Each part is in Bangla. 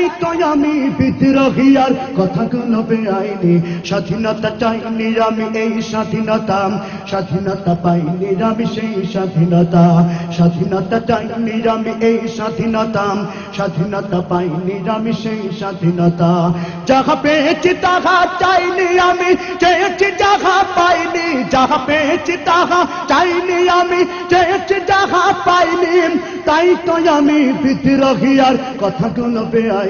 তাই তো আমি বিদ্রোহী, আর কথাগুলো বেআইনি। স্বাধীনতা চাইনি আমি এই স্বাধীনতা। স্বাধীনতা পাইনি আমি সেই স্বাধীনতা। স্বাধীনতা চাইনি আমি এই স্বাধীনতা। স্বাধীনতা পাইনি আমি সেই স্বাধীনতা। যাহা পেয়েছি তাহা চাইনি আমি, চেয়েছি যাহা পাইনি। যাহা পেয়েছি তাহা চাইনি আমি, চেয়েছি যাহা পাইনি। তাই তো আমি বিদ্রোহী, আর কথাগুলো বেআইনি।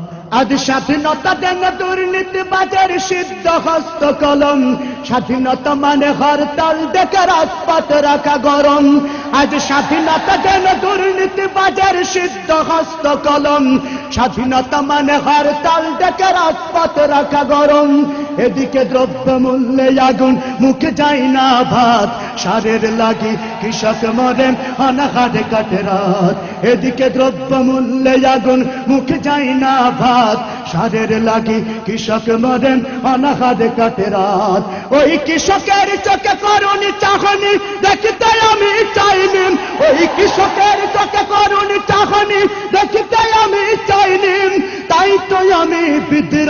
আজ স্বাধীনতা দেন দুর্নীতি বাজার সিদ্ধ হস্ত কলম। স্বাধীনতা মানে হরতাল দেখে রাজপথ রাখা গরম। আজ স্বাধীনতা দেন দুর্নীতি বাজার সিদ্ধ হস্ত কলম। স্বাধীনতা মানে হরতাল দেখে রাজপথ রাখা গরম। এদিকে দ্রব্য মূল্যে আগুন, মুখে যায় না ভাত। সারের লাগি কৃষক মরে, অনাহারে কাটে রাত। এদিকে দ্রব্য মূল্যে আগুন, মুখে যায় না ভাত। সারের লাগি কৃষক মরেন, অনাহারে কাটে রাত। ওই কৃষকের চোখে করুন চাহনি, দেখতে আমি চাইনি ওই কৃষকের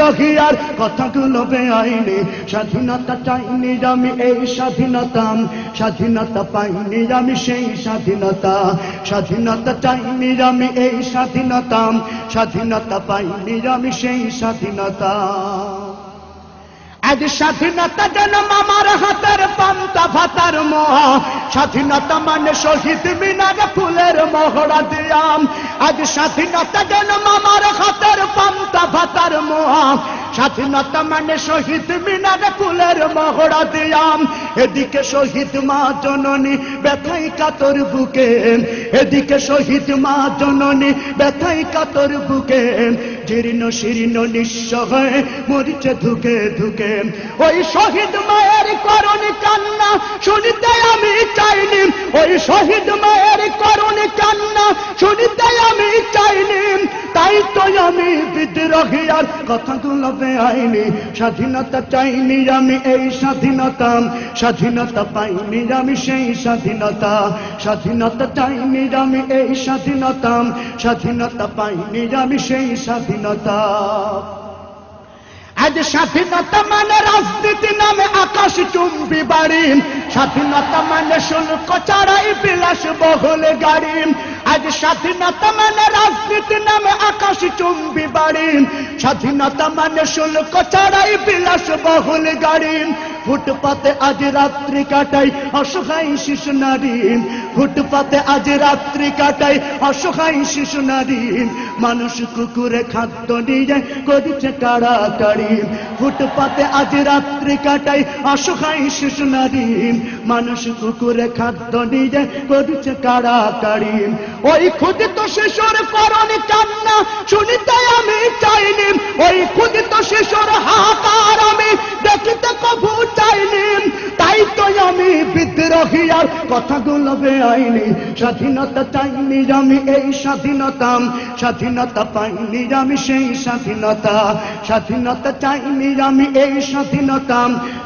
বিদ্রোহী আর কথাগুলো বেআইনি। স্বাধীনতা চাইনি আমি এই স্বাধীনতা। স্বাধীনতা পাইনি আমি সেই স্বাধীনতা। স্বাধীনতা চাইনি আমি এই স্বাধীনতা। স্বাধীনতা পাইনি আমি সেই স্বাধীনতা। আজ স্বাধীনতা যেন মামার হাতের পান্তা ভাতার মোহা। স্বাধীনতা মানে শহীদ মিনারে ফুলের মহড়া দিয়াম। আজ স্বাধীনতা যেন মামার হাতের পান্তা ভাতার মোহা। স্বাধীনতা মানে শহীদ মিনারে ফুলের মহড়া দিয়াম। এদিকে শহীদ মা জননী ব্যথাই কাতর বুকে। এদিকে শহীদ মা জননী ব্যথাই কাতর বুকে। জীর্ণ শীর্ণ নিঃস্ব হয়ে মরিচে ধুকে ধুকে। ওই শহীদ মায়ের করুণী কান্না শুনিতে আমি চাইনি। ওই শহীদ মায়ের করুণী কান্না শুনিতে আমি চাইনি। তাই তো আমি বিদ্রোহী আর কথাগুলো বেআইনি। স্বাধীনতা চাইনি আমি এই স্বাধীনতা। স্বাধীনতা পাইনি আমি সেই স্বাধীনতা। স্বাধীনতা চাইনি আমি এই স্বাধীনতা। স্বাধীনতা পাইনি আমি সেই স্বাধীনতা। আজ স্বাধীনতা মানে রাজনীতি নামে আকাশ চুম্বি বাড়ি। স্বাধীনতা মানে শুল্ক চড়াই বিলাস বহুল গাড়ি। আজ স্বাধীনতা মানে রাজনীতি নামে আকাশ চুম্বি বাড়ি। স্বাধীনতা মানে শুল্ক চড়াই বিলাস বহুল গাড়ি। ফুটপাতে আজ রাত্রি কাটাই অসহায় শিশু নারী। ফুটপাতে আজ রাত্রি কাটাই অসহায় শিশু নারী। মানুষ কুকুরে খাদ্য নিয়ে করিছে কাড়াকাড়ি। ফুটপাতে আজ রাত্রি কাটাই অসহায় শিশু নারী। মানুষ কুকুরে খাদ্য নিয়ে করছে কাড়াকাড়ি। ওই ক্ষুদিত শিশুর করণে কান্না, শুনিতে আমি চাইনি। ওই ক্ষুদিত শিশুর হাহাকার আমি দেখিতে কবু চাইনি। তাই তো আর কথাগুলো বেআইনি। স্বাধীনতা চাইনি আমি এই স্বাধীনতা। স্বাধীনতা পাইনি আমি সেই স্বাধীনতা। স্বাধীনতা চাইনি আমি এই স্বাধীনতা।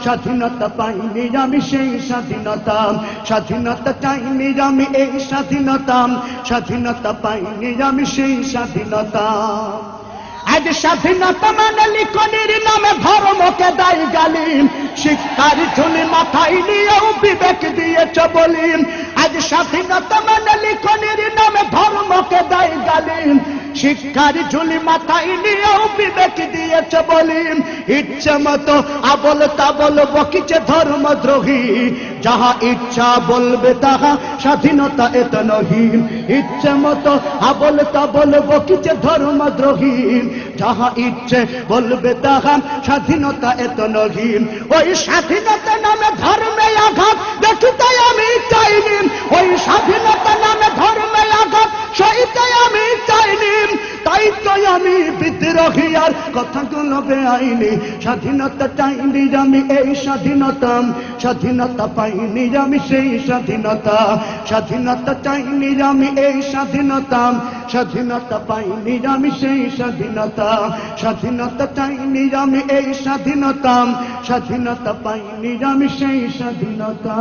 স্বাধীনতা পাইনি আমি সেই স্বাধীনতা। স্বাধীনতা চাইনি আমি এই স্বাধীনতা। স্বাধীনতা পাইনি আমি সেই স্বাধীনতা। আজ স্বাধীনতা মানে লিখনির নামে ধর্মকে দায় গালিম। শিক্ষার ঝুলি মাথায় নিয়েও বিবেক দিয়েছ বলিম আজ স্বাধীনতা মানে লিখনির নামে ধর্মকে দায় গালিম শিক্ষার ঝুলি মাথায় নিয়েও বিবেক দিয়েছ বলিম ইচ্ছে মতো আবল তাবল বকিছে ধর্মদ্রোহী যাহা ইচ্ছা বলবে তাহা স্বাধীনতা এত নহি। ইচ্ছে মতো আবল তাবল বকিছে ধর্মদ্রোহী যাহা ইচ্ছে বলবে তাহা স্বাধীনতা এত নহি। ওই স্বাধীনতা নামে ধর্মে আঘাত দেখিতে আমি চাইনি মহিয়ার কথাগুলো বেআইনি। স্বাধীনতা চাইনি আমি এই স্বাধীনতা। স্বাধীনতা পাইনি আমি সেই স্বাধীনতা। স্বাধীনতা চাইনি আমি এই স্বাধীনতা। স্বাধীনতা পাইনি আমি সেই স্বাধীনতা। স্বাধীনতা চাইনি আমি এই স্বাধীনতা। স্বাধীনতা পাইনি আমি সেই স্বাধীনতা।